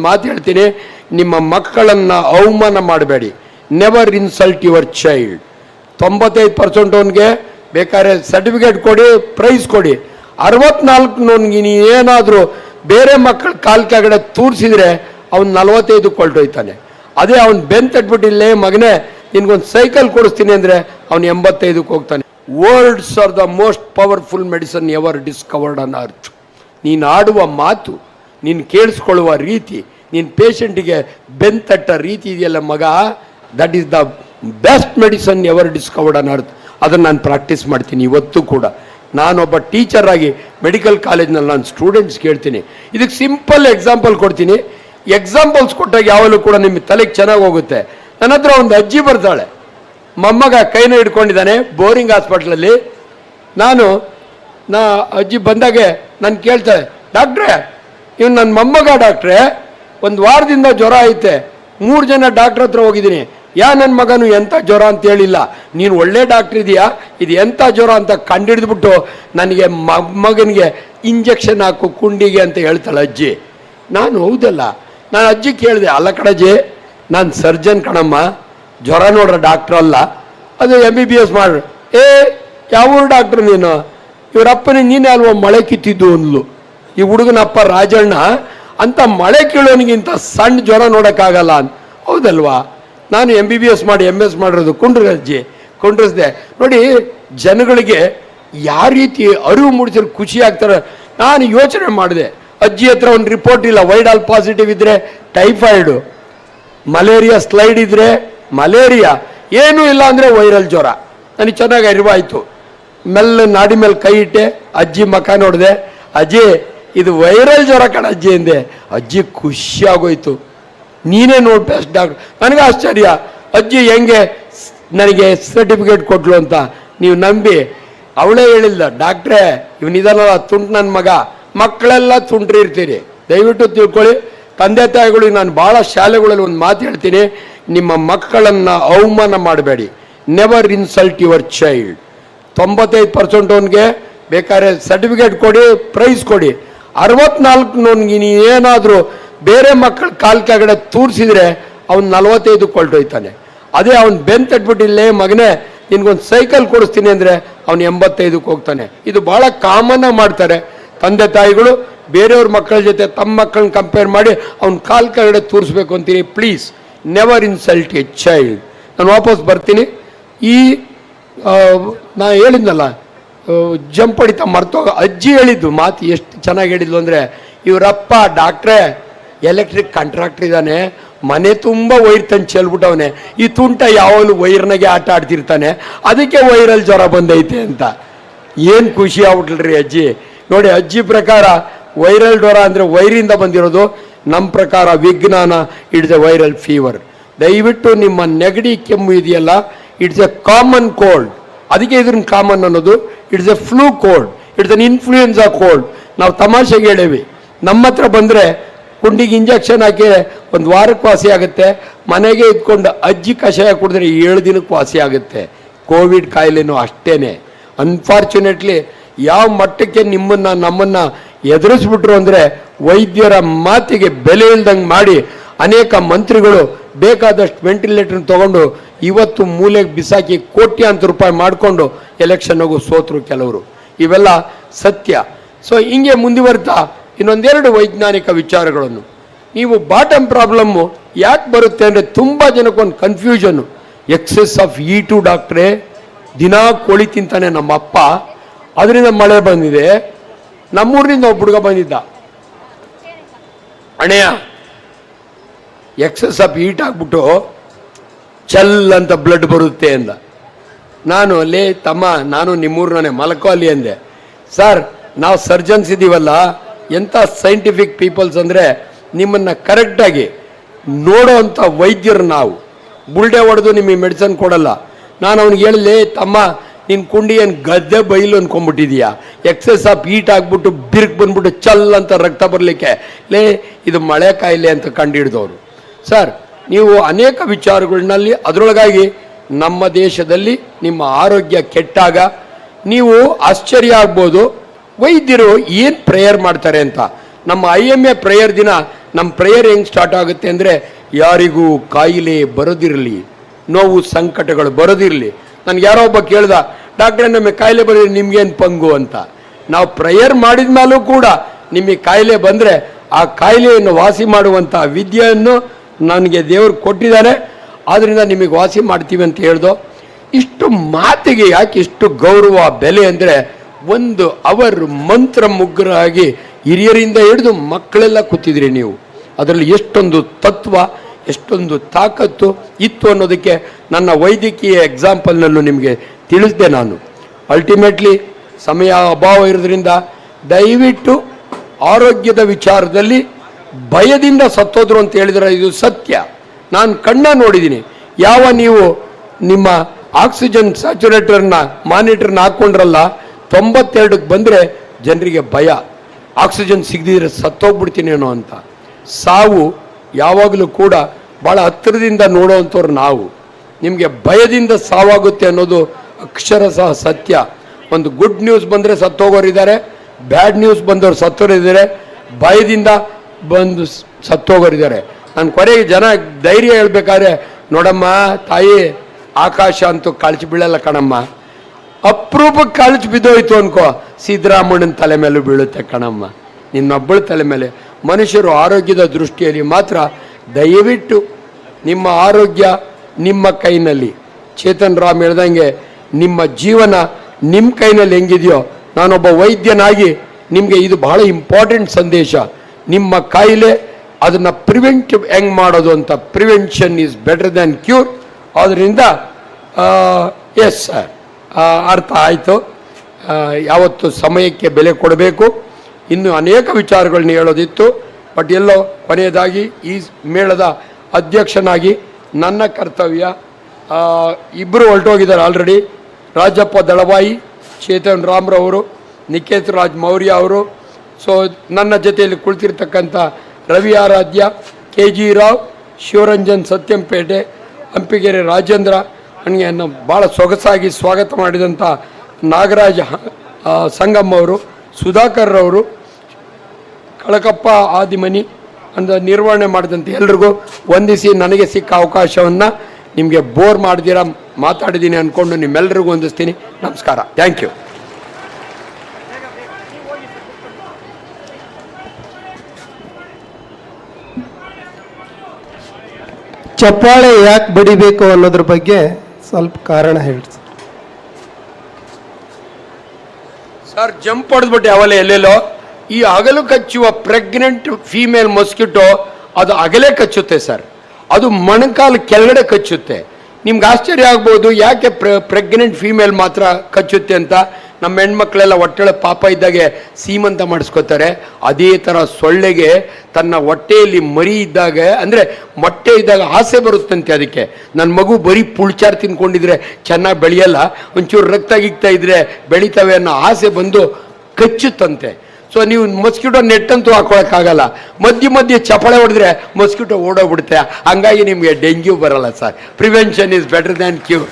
ಒಂದು ಮಾತು ಹೇಳ್ತೀನಿ. ನಿಮ್ಮ ಮಕ್ಕಳನ್ನು ಅವಮಾನ ಮಾಡಬೇಡಿ. ನೆವರ್ ಇನ್ಸಲ್ಟ್ ಯುವರ್ ಚೈಲ್ಡ್ ತೊಂಬತ್ತೈದು ಪರ್ಸೆಂಟ್ ಅವನಿಗೆ ಬೇಕಾದ್ರೆ ಸರ್ಟಿಫಿಕೇಟ್ ಕೊಡಿ ಪ್ರೈಸ್ ಕೊಡಿ. ಅರವತ್ನಾಲ್ಕು ಏನಾದರೂ ಬೇರೆ ಮಕ್ಕಳ ಕಾಲ್ ಕೆಳಗಡೆ ತೂರಿಸಿದ್ರೆ ಅವ್ನು ನಲವತ್ತೈದು ಕೊಳ್ಟೋಯ್ತಾನೆ ಅದೇ ಅವ್ನು ಬೆನ್ ಇಟ್ಬಿಟ್ಟಿಲ್ಲ ಮಗನೇ, ನಿನ್ಗೊಂದು ಸೈಕಲ್ ಕೊಡಿಸ್ತೀನಿ ಅಂದರೆ ಅವ್ನು ಎಂಬತ್ತೈದಕ್ಕೆ ಹೋಗ್ತಾನೆ. Words are the most powerful medicine ever discovered on earth ನೀನು ಆಡುವ ಮಾತು ನೀನು ಕೇಳಿಸ್ಕೊಳ್ಳುವ ರೀತಿ, ನೀನು ಪೇಷಂಟಿಗೆ ಬೆನ್ ತಟ್ಟ ರೀತಿ ಇದೆಯಲ್ಲ ಮಗ? That is the best medicine ever discovered on earth ಅದನ್ನು ನಾನು ಪ್ರಾಕ್ಟೀಸ್ ಮಾಡ್ತೀನಿ ಇವತ್ತು ಕೂಡ. ನಾನೊಬ್ಬ ಟೀಚರ್ ಆಗಿ ಮೆಡಿಕಲ್ ಕಾಲೇಜ್ನಲ್ಲಿ ನಾನು ಸ್ಟೂಡೆಂಟ್ಸ್ ಕೇಳ್ತೀನಿ. ಇದಕ್ಕೆ ಸಿಂಪಲ್ ಎಕ್ಸಾಂಪಲ್ ಕೊಡ್ತೀನಿ. ಎಕ್ಸಾಂಪಲ್ಸ್ ಕೊಟ್ಟಾಗ ಯಾವಾಗಲೂ ಕೂಡ ನಿಮ್ಮ ತಲೆಗೆ ಚೆನ್ನಾಗಿ ಹೋಗುತ್ತೆ. ನನ್ನ ಹತ್ರ ಒಂದು ಅಜ್ಜಿ ಬರ್ತಾಳೆ. ಮೊಮ್ಮಗ ಕೈನ ಹಿಡ್ಕೊಂಡಿದ್ದಾನೆ, ಬೋರಿಂಗ್ ಹಾಸ್ಪಿಟ್ಲಲ್ಲಿ. ನಾನು, ನಾ ಅಜ್ಜಿ ಬಂದಾಗೆ ನಾನು ಕೇಳ್ತಾಳೆ, ಡಾಕ್ಟ್ರೇ ಇವ್ನು ನನ್ನ ಮೊಮ್ಮಗ ಡಾಕ್ಟ್ರೆ, ಒಂದು ವಾರದಿಂದ ಜ್ವರ ಐತೆ. ಮೂರು ಜನ ಡಾಕ್ಟ್ರ್ ಹತ್ರ ಹೋಗಿದ್ದೀನಿ. ಯಾ ನನ್ನ ಮಗನು ಎಂಥ ಜ್ವರ ಅಂತ ಹೇಳಿಲ್ಲ. ನೀನು ಒಳ್ಳೆ ಡಾಕ್ಟ್ರ್ ಇದೆಯಾ? ಇದು ಎಂಥ ಜ್ವರ ಅಂತ ಕಂಡಿಡಿದ್ಬಿಟ್ಟು ನನಗೆ ಮಗನಿಗೆ ಇಂಜೆಕ್ಷನ್ ಹಾಕು, ಕುಂಡಿಗೆ ಅಂತ ಹೇಳ್ತಾಳೆ ಅಜ್ಜಿ. ನಾನು ಹೌದಲ್ಲ, ನಾನು ಅಜ್ಜಿ ಕೇಳಿದೆ, ಅಲ್ಲ ಕಣಜ್ಜಿ, ನಾನು ಸರ್ಜನ್ ಕಣಮ್ಮ, ಜ್ವರ ನೋಡ್ರ ಡಾಕ್ಟ್ರ್ ಅಲ್ಲ. ಅದು ಎಂ ಬಿ ಬಿ ಎಸ್ ಮಾಡ್ರು ಏ ಯಾವ ಡಾಕ್ಟ್ರು ನೀನು? ಇವರಪ್ಪನಿಗೆ ನೀನೇ ಅಲ್ವ ಮಳೆ ಕಿತ್ತಿದ್ದು? ಅಂದ್ಲು. ಈ ಹುಡುಗನಪ್ಪ ರಾಜಣ್ಣ, ಅಂತ ಮಳೆ ಕೀಳೋನಿಗಿಂತ ಸಣ್ಣ ಜ್ವರ ನೋಡೋಕ್ಕಾಗಲ್ಲ ಅಂತ. ಹೌದಲ್ವಾ? ನಾನು ಎಂ ಬಿ ಬಿ ಎಸ್ ಮಾಡಿ ಎಂ ಎಸ್ ಮಾಡಿರೋದು ಕುಂಡ್ರಜ್ಜಿ ಕುಂಡ್ರಿಸ್ದೆ ನೋಡಿ, ಜನಗಳಿಗೆ ಯಾವ ರೀತಿ ಅರಿವು ಮೂಡಿಸಿದ್ರೆ ಖುಷಿ ಆಗ್ತಾರೆ, ನಾನು ಯೋಚನೆ ಮಾಡಿದೆ. ಅಜ್ಜಿ ಹತ್ರ ಒಂದು ರಿಪೋರ್ಟ್ ಇಲ್ಲ ವೈಡಾಲ್ ಪಾಸಿಟಿವ್ ಇದ್ರೆ ಟೈಫಾಯ್ಡು ಮಲೇರಿಯಾ ಸ್ಲೈಡ್ ಇದ್ರೆ ಮಲೇರಿಯಾ ಏನೂ ಇಲ್ಲ ಅಂದರೆ ವೈರಲ್ ಜ್ವರ. ನನಗೆ ಚೆನ್ನಾಗಿ ಅರಿವಾಯಿತು. ಮೆಲ್ಲ ನಾಡಿ ಮೇಲೆ ಕೈ ಇಟ್ಟೆ, ಅಜ್ಜಿ ಮಕ ನೋಡಿದೆ, ಅಜ್ಜಿ ಇದು ವೈರಲ್ ಜ್ವರ ಕಣ ಅಜ್ಜಿ ಎಂದೆ. ಅಜ್ಜಿ ಖುಷಿ ಆಗೋಯ್ತು ನೀನೇ ನೋಡಿ ಬೆಸ್ಟ್ ಡಾಕ್ಟರ್ ನನಗೆ ಆಶ್ಚರ್ಯ. ಅಜ್ಜಿ ಹೆಂಗೆ ನನಗೆ ಸರ್ಟಿಫಿಕೇಟ್ ಕೊಟ್ಲು ಅಂತ. ನೀವು ನಂಬಿ. ಅವಳೇ ಹೇಳಿಲ್ಲ ಡಾಕ್ಟ್ರೇ ಇವನಿದಲ್ಲ ತುಂಟು ನನ್ನ ಮಗ. ಮಕ್ಕಳೆಲ್ಲ ತುಂಟ್ರಿ ಇರ್ತೀರಿ. ದಯವಿಟ್ಟು ತಿಳ್ಕೊಳ್ಳಿ. ತಂದೆ ತಾಯಿಗಳಿಗೆ ನಾನು ಭಾಳ ಶಾಲೆಗಳಲ್ಲಿ ಒಂದು ಮಾತು ಹೇಳ್ತೀನಿ. ನಿಮ್ಮ ಮಕ್ಕಳನ್ನು ಅವಮಾನ ಮಾಡಬೇಡಿ. ನೆವರ್ ಇನ್ಸಲ್ಟ್ ಯುವರ್ ಚೈಲ್ಡ್ ತೊಂಬತ್ತೈದು ಪರ್ಸೆಂಟ್ ಅವನಿಗೆ ಬೇಕಾದ್ರೆ ಸರ್ಟಿಫಿಕೇಟ್ ಕೊಡಿ ಪ್ರೈಸ್ ಕೊಡಿ. ಅರವತ್ನಾಲ್ಕು ಏನಾದರೂ ಬೇರೆ ಮಕ್ಕಳ ಕಾಲ್ ಕೆಳಗಡೆ ತೂರಿಸಿದ್ರೆ ಅವ್ನು ನಲವತ್ತೈದು ಕೊಳ್ಟೋಯ್ತಾನೆ ಅದೇ ಅವ್ನು ಬೆನ್ ತಟ್ಬಿಟ್ಟಿಲ್ಲೇ ಮಗನೇ, ನಿನ್ಗೊಂದು ಸೈಕಲ್ ಕೊಡಿಸ್ತೀನಿ ಅಂದರೆ ಅವ್ನು ಎಂಬತ್ತೈದಕ್ಕೆ ಹೋಗ್ತಾನೆ. ಇದು ಭಾಳ ಕಾಮನ್ ಮಾಡ್ತಾರೆ. ತಂದೆ ತಾಯಿಗಳು, ಬೇರೆಯವ್ರ ಮಕ್ಕಳ ಜೊತೆ ತಮ್ಮ ಮಕ್ಕಳನ್ನ ಕಂಪೇರ್ ಮಾಡಿ ಅವ್ನ ಕಾಲ್ ಕೆಳಗಡೆ ತೂರಿಸ್ಬೇಕು ಅಂತೀನಿ. Please never insult a child ನಾನು ವಾಪಸ್ ಬರ್ತೀನಿ. ಈ ನಾ ಹೇಳಿದ್ನಲ್ಲ ಜಂಪ್ ಹೊಡಿತಾ ಮರ್ತೋಗ ಅಜ್ಜಿ ಹೇಳಿದ್ದು ಮಾತು ಎಷ್ಟು ಚೆನ್ನಾಗಿ ಹೇಳಿದ್ಲು ಅಂದರೆ, ಇವರಪ್ಪ, ಡಾಕ್ಟ್ರೇ, ಎಲೆಕ್ಟ್ರಿಕ್ ಕಾಂಟ್ರಾಕ್ಟ್ರ್ ಇದ್ದಾನೆ ಮನೆ ತುಂಬ ವೈರ್ ತಂದು ಚೆಲ್ಬಿಟ್ಟವನೆ ಈ ತುಂಟ ಯಾವಾಗಲೂ ವೈರ್ನಾಗೆ ಆಟ ಆಡ್ತಿರ್ತಾನೆ, ಅದಕ್ಕೆ ವೈರಲ್ ಜ್ವರ ಬಂದೈತೆ ಅಂತ. ಏನು ಖುಷಿ ಆಗ್ಬಿಟ್ಲ್ರಿ ಅಜ್ಜಿ. ನೋಡಿ, ಅಜ್ಜಿ ಪ್ರಕಾರ ವೈರಲ್ ಜ್ವರ ಅಂದರೆ ವೈರಿಂದ ಬಂದಿರೋದು ನಮ್ಮ ಪ್ರಕಾರ ವಿಜ್ಞಾನ ಇಟ್ಸ್ ಎ ವೈರಲ್ ಫೀವರ್. ದಯವಿಟ್ಟು ನಿಮ್ಮ ನೆಗಡಿ ಕೆಮ್ಮು ಇದೆಯಲ್ಲ, ಇಟ್ಸ್ ಎ ಕಾಮನ್ ಕೋಲ್ಡ್. ಅದಕ್ಕೆ ಇದ್ರನ್ನ ಕಾಮನ್ ಅನ್ನೋದು it's a flu cold it's an influenza cold ನಾವು ತಮಾಷೆಗೆ ಹೇಳೇವಿ. ನಮ್ಮ ಹತ್ರ ಬಂದರೆ ಕುಂಡಿಗೆ ಇಂಜೆಕ್ಷನ್ ಹಾಕಿ ಒಂದು ವಾರಕ್ಕೆ ವಾಸಿ ಆಗುತ್ತೆ. ಮನೆಗೆ ಇದ್ಕೊಂಡು ಅಜ್ಜಿ ಕಷಾಯ ಕುಡಿದ್ರೆ ಏಳು ದಿನಕ್ಕೆ ವಾಸಿ ಆಗುತ್ತೆ. ಕೋವಿಡ್ ಕಾಯಿಲೆನೂ ಅಷ್ಟೇ ಅನ್ಫಾರ್ಚುನೇಟ್ಲಿ ಯಾವ ಮಟ್ಟಕ್ಕೆ ನಿಮ್ಮನ್ನು, ನಮ್ಮನ್ನು ಎದುರಿಸ್ಬಿಟ್ರು ಅಂದರೆ ವೈದ್ಯರ ಮಾತಿಗೆ ಬೆಲೆ ಇಲ್ದಂಗೆ ಮಾಡಿ ಅನೇಕ ಮಂತ್ರಿಗಳು ಬೇಕಾದಷ್ಟು ವೆಂಟಿಲೇಟರ್ ತಗೊಂಡು ಇವತ್ತು ಮೂಲೆಗೆ ಬಿಸಾಕಿ ಕೋಟ್ಯಾಂತರ ರೂಪಾಯಿ ಮಾಡಿಕೊಂಡು ಎಲೆಕ್ಷನ್ ಹೋಗು ಸೋತರು ಕೆಲವರು. ಇವೆಲ್ಲ ಸತ್ಯ. ಸೊ ಹಿಂಗೆ ಮುಂದುವರಿತಾ ಇನ್ನೊಂದೆರಡು ವೈಜ್ಞಾನಿಕ ವಿಚಾರಗಳನ್ನು. ನೀವು ಬಾಟಮ್ ಪ್ರಾಬ್ಲಮ್ಮು ಯಾಕೆ ಬರುತ್ತೆ ಅಂದರೆ ತುಂಬ ಜನಕ್ಕೊಂದು ಕನ್ಫ್ಯೂಷನ್ನು ಎಕ್ಸೆಸ್ ಆಫ್ ಇ ಟು ಡಾಕ್ಟ್ರೇ ದಿನಾ ಕೋಳಿ ತಿಂತಾನೆ ನಮ್ಮ ಅಪ್ಪ ಅದರಿಂದ ಮಳೆ ಬಂದಿದೆ. ನಮ್ಮೂರಿನಿಂದ ಒಬ್ಬ ಹುಡುಗ ಬಂದಿದ್ದ. ಅಣೆಯ ಎಕ್ಸೆಸ್ ಆಫ್ ಹೀಟ್ ಆಗ್ಬಿಟ್ಟು ಚಲ್ ಅಂತ ಬ್ಲಡ್ ಬರುತ್ತೆ ಅಂದ. ನಾನು ಲೇ ತಮ್ಮ, ನಾನು ನಿಮ್ಮೂರ್ನೇ ಮಲಕೋ ಅಲ್ಲಿ ಅಂದೆ. ಸರ್ ನಾವು ಸರ್ಜನ್ಸ್ ಇದ್ದೀವಲ್ಲ ಎಂಥ ಸೈಂಟಿಫಿಕ್ ಪೀಪಲ್ಸ್ ಅಂದರೆ ನಿಮ್ಮನ್ನು ಕರೆಕ್ಟಾಗಿ ನೋಡೋ ಅಂಥ ವೈದ್ಯರು ನಾವು. ಬುಲ್ಡೆ ಹೊಡೆದು ನಿಮಗೆ ಮೆಡಿಸನ್ ಕೊಡಲ್ಲ. ನಾನು ಅವ್ನಿಗೆ ಹೇಳಲಿ ತಮ್ಮ, ನಿನ್ನ ಕುಂಡಿ ಏನು ಗದ್ದೆ ಬೈಲು ಅನ್ಕೊಂಡ್ಬಿಟ್ಟಿದೀಯಾ? ಎಕ್ಸಸ್ ಆಫ್ ಹೀಟ್ ಆಗ್ಬಿಟ್ಟು ಬಿರ್ಕ್ ಬಂದ್ಬಿಟ್ಟು ಚಲ್ ಅಂತ ರಕ್ತ ಬರಲಿಕ್ಕೆ. ಲೇ, ಇದು ಮಳೆ ಕಾಯಿಲೆ ಅಂತ ಕಂಡುಹಿಡಿದವರು ಸರ್ ನೀವು ಅನೇಕ ವಿಚಾರಗಳಲ್ಲಿ ಅದರೊಳಗಾಗಿ ನಮ್ಮ ದೇಶದಲ್ಲಿ ನಿಮ್ಮ ಆರೋಗ್ಯ ಕೆಟ್ಟಾಗ ನೀವು ಆಶ್ಚರ್ಯ ಆಗ್ಬೋದು. ವೈದ್ಯರು ಏನು ಪ್ರೇಯರ್ ಮಾಡ್ತಾರೆ ಅಂತ? ನಮ್ಮ ಐ ಎಂ ಎ ಪ್ರೇಯರ್ ದಿನ ನಮ್ಮ ಪ್ರೇಯರ್ ಹೆಂಗೆ ಸ್ಟಾರ್ಟ್ ಆಗುತ್ತೆ ಅಂದರೆ, ಯಾರಿಗೂ ಕಾಯಿಲೆ ಬರೋದಿರಲಿ, ನೋವು ಸಂಕಟಗಳು ಬರೋದಿರಲಿ. ನನಗೆ ಯಾರೋ ಒಬ್ಬ ಕೇಳ್ದ, ಡಾಕ್ಟ್ರೆ, ನಮಗೆ ಕಾಯಿಲೆ ಬರೋದು ನಿಮ್ಗೇನು ಪಂಗು ಅಂತ? ನಾವು ಪ್ರೇಯರ್ ಮಾಡಿದ ಮೇಲೂ ಕೂಡ ನಿಮಗೆ ಕಾಯಿಲೆ ಬಂದರೆ, ಆ ಕಾಯಿಲೆಯನ್ನು ವಾಸಿ ಮಾಡುವಂಥ ವಿದ್ಯೆಯನ್ನು ನನಗೆ ದೇವರು ಕೊಟ್ಟಿದ್ದಾರೆ ಆದ್ದರಿಂದ ನಿಮಗೆ ವಾಸಿ ಮಾಡ್ತೀವಿ ಅಂತ ಹೇಳ್ದೋ, ಇಷ್ಟು ಮಾತಿಗೆ ಯಾಕೆ ಇಷ್ಟು ಗೌರವ, ಬೆಲೆ ಅಂದರೆ ಒಂದು ಅವರ್ ಮಂತ್ರ ಮುಗ್ಗರಾಗಿ ಹಿರಿಯರಿಂದ ಹಿಡಿದು ಮಕ್ಕಳೆಲ್ಲ ಕೂತಿದ್ರಿ ನೀವು. ಅದರಲ್ಲಿ ಎಷ್ಟೊಂದು ತತ್ವ, ಎಷ್ಟೊಂದು ತಾಕತ್ತು ಇತ್ತು ಅನ್ನೋದಕ್ಕೆ ನನ್ನ ವೈದ್ಯಕೀಯ ಎಕ್ಸಾಂಪಲ್ನಲ್ಲೂ ನಿಮಗೆ ತಿಳಿಸಿದೆ ನಾನು. ಅಲ್ಟಿಮೇಟ್ಲಿ ಸಮಯ ಅಭಾವ ಇರೋದ್ರಿಂದ ದಯವಿಟ್ಟು ಆರೋಗ್ಯದ ವಿಚಾರದಲ್ಲಿ ಭಯದಿಂದ ಸತ್ತೋದ್ರು ಅಂತ ಹೇಳಿದ್ರೆ ಇದು ಸತ್ಯ. ನಾನು ಕಣ್ಣ ನೋಡಿದ್ದೀನಿ ಯಾವ ನೀವು ನಿಮ್ಮ ಆಕ್ಸಿಜನ್ ಸ್ಯಾಚುರೇಟರ್ನ ಮಾನಿಟರ್ನ ಹಾಕ್ಕೊಂಡ್ರಲ್ಲ ತೊಂಬತ್ತೆರಡಕ್ಕೆ ಬಂದರೆ ಜನರಿಗೆ ಭಯ. ಆಕ್ಸಿಜನ್ ಸಿಗದಿದ್ರೆ ಸತ್ತೋಗ್ಬಿಡ್ತೀನೇನೋ ಅಂತ. ಸಾವು ಯಾವಾಗಲೂ ಕೂಡ ಭಾಳ ಹತ್ತಿರದಿಂದ ನೋಡೋವಂಥವ್ರು ನಾವು. ನಿಮಗೆ ಭಯದಿಂದ ಸಾವಾಗುತ್ತೆ ಅನ್ನೋದು ಅಕ್ಷರ ಸಹ ಸತ್ಯ. ಒಂದು ಗುಡ್ ನ್ಯೂಸ್ ಬಂದರೆ ಸತ್ತೋಗೋರಿದ್ದಾರೆ, ಬ್ಯಾಡ್ ನ್ಯೂಸ್ ಬಂದವರು ಸತ್ತೋರಿದ್ದಾರೆ, ಭಯದಿಂದ ಬಂದು ಸತ್ತೋಗರಿದ್ದಾರೆ. ನಾನು ಕೊನೆಗೆ ಜನ ಧೈರ್ಯ ಹೇಳ್ಬೇಕಾದ್ರೆ, ನೋಡಮ್ಮ, ತಾಯಿ, ಆಕಾಶ ಅಂತೂ ಕಳಚಿ ಬೀಳಲ್ಲ ಕಣಮ್ಮ. ಅಪರೂಪಕ್ಕೆ ಕಳಚಿ ಬಿದ್ದೋಯ್ತು ಅನ್ಕೋ. ಸಿದ್ದರಾಮಣ್ಣನ ತಲೆ ಮೇಲೂ ಬೀಳುತ್ತೆ ಕಣಮ್ಮ. ನಿನ್ನೊಬ್ಬಳ ತಲೆ ಮೇಲೆ. ಮನುಷ್ಯರು ಆರೋಗ್ಯದ ದೃಷ್ಟಿಯಲ್ಲಿ ಮಾತ್ರ ದಯವಿಟ್ಟು ನಿಮ್ಮ ಆರೋಗ್ಯ ನಿಮ್ಮ ಕೈನಲ್ಲಿ. ಚೇತನ್ ರಾಮ್ ಹೇಳ್ದಂಗೆ, ನಿಮ್ಮ ಜೀವನ ನಿಮ್ಮ ಕೈನಲ್ಲಿ ಹೆಂಗಿದೆಯೋ, ನಾನೊಬ್ಬ ವೈದ್ಯನಾಗಿ ನಿಮಗೆ ಇದು ಬಹಳ ಇಂಪಾರ್ಟೆಂಟ್ ಸಂದೇಶ. ನಿಮ್ಮ ಕಾಯಿಲೆ ಅದನ್ನು ಪ್ರಿವೆಂಟ್ ಹೆಂಗ್ ಮಾಡೋದು ಅಂತ prevention is better than cure ಆದ್ದರಿಂದ ಎಸ್ ಸರ್ ಅರ್ಥ ಆಯಿತು. ಯಾವತ್ತು ಸಮಯಕ್ಕೆ ಬೆಲೆ ಕೊಡಬೇಕು. ಇನ್ನು ಅನೇಕ ವಿಚಾರಗಳನ್ನ ಹೇಳೋದಿತ್ತು. ಬಟ್ ಎಲ್ಲೋ ಕೊನೆಯದಾಗಿ ಈ ಮೇಳದ ಅಧ್ಯಕ್ಷನಾಗಿ ನನ್ನ ಕರ್ತವ್ಯ ಇಬ್ಬರು ಹೊರಟೋಗಿದ್ದಾರೆ ಆಲ್ರೆಡಿ ರಾಜಪ್ಪ ದಳವಾಯಿ, ಚೇತನ್ ರಾಮ್ರವರು, ನಿಕೇತ್ ರಾಜ್ ಮೌರ್ಯ ಅವರು ಸೊ ನನ್ನ ಜೊತೆಯಲ್ಲಿ ಕುಳಿತಿರ್ತಕ್ಕಂಥ ರವಿ ಆರಾಧ್ಯ ಕೆ ಜಿ ರಾವ್, ಶಿವರಂಜನ್ ಸತ್ಯಂಪೇಟೆ, ಹಂಪಿಗೆರೆ ರಾಜೇಂದ್ರ, ನನಗೆ ಭಾಳ ಸೊಗಸಾಗಿ ಸ್ವಾಗತ ಮಾಡಿದಂಥ ನಾಗರಾಜ ಸಂಗಮ್ ಅವರು, ಸುಧಾಕರ್ ಅವರು, ಕಳಕಪ್ಪ ಆದಿಮನಿ ಅಂದ ನಿರ್ವಹಣೆ ಮಾಡಿದಂಥ ಎಲ್ರಿಗೂ ವಂದಿಸಿ ನನಗೆ ಸಿಕ್ಕ ಅವಕಾಶವನ್ನು ನಿಮಗೆ ಬೋರ್ ಮಾಡ್ದಿರ ಮಾತಾಡಿದ್ದೀನಿ ಅಂದ್ಕೊಂಡು ನಿಮ್ಮೆಲ್ಲರಿಗೂ ಹೊಂದಿಸ್ತೀನಿ ನಮಸ್ಕಾರ. ಥ್ಯಾಂಕ್ ಯು ಚಪ್ಪಾಳೆ ಯಾಕೆ ಬಡಿಬೇಕು ಅನ್ನೋದ್ರ ಬಗ್ಗೆ ಸ್ವಲ್ಪ ಕಾರಣ ಹೇಳಿ. ಸರ್, ಜಂಪ್ ಹೊಡೆದ್ಬಿಟ್ಟೆ ಅವಲೆ ಎಲ್ಲೆಲ್ಲೋ? ಈ ಅಗಲು ಕಚ್ಚುವ ಪ್ರೆಗ್ನೆಂಟ್ ಫೀಮೇಲ್ ಮೊಸ್ಕಿಟೋ ಅದು ಅಗಲೇ ಕಚ್ಚುತ್ತೆ ಸರ್. ಅದು ಮೊಣಕಾಲು ಕೆಳಗಡೆ ಕಚ್ಚುತ್ತೆ. ನಿಮ್ಗೆ ಆಶ್ಚರ್ಯ ಆಗ್ಬೋದು, ಯಾಕೆ ಪ್ರ ಪ್ರೆಗ್ನೆಂಟ್ ಫೀಮೇಲ್ ಮಾತ್ರ ಕಚ್ಚುತ್ತೆ ಅಂತ? ನಮ್ಮ ಹೆಣ್ಮಕ್ಳೆಲ್ಲ ಹೊಟ್ಟೆಳ ಪಾಪ ಇದ್ದಾಗೆ ಸೀಮಂತ ಮಾಡಿಸ್ಕೋತಾರೆ. ಅದೇ ಥರ ಸೊಳ್ಳೆಗೆ ತನ್ನ ಹೊಟ್ಟೆಯಲ್ಲಿ ಮರಿ ಇದ್ದಾಗ, ಅಂದರೆ ಮೊಟ್ಟೆ ಇದ್ದಾಗ ಆಸೆ ಬರುತ್ತಂತೆ ಅದಕ್ಕೆ. ನನ್ನ ಮಗು ಬರೀ ಪುಳ್ಚಾರ್ ತಿನ್ಕೊಂಡಿದ್ರೆ ಚೆನ್ನಾಗಿ ಬೆಳೆಯಲ್ಲ, ಒಂಚೂರು ರಕ್ತ ಗಿಗ್ತಾ ಇದ್ರೆ ಬೆಳಿತವೆ ಅನ್ನೋ ಆಸೆ ಬಂದು ಕಚ್ಚುತ್ತಂತೆ. ಸೊ ನೀವು ಮಸ್ಕಿಟೋ ನೆಟ್ಟಂತೂ ಹಾಕೊಳಕ್ಕಾಗಲ್ಲ. ಮಧ್ಯೆ ಮಧ್ಯೆ ಚಪಳೆ ಹೊಡೆದ್ರೆ ಮಸ್ಕಿಟೋ ಓಡೋಗ್ಬಿಡುತ್ತೆ. ಹಂಗಾಗಿ ನಿಮಗೆ ಡೆಂಗ್ಯೂ ಬರಲ್ಲ sir. Prevention is better than cure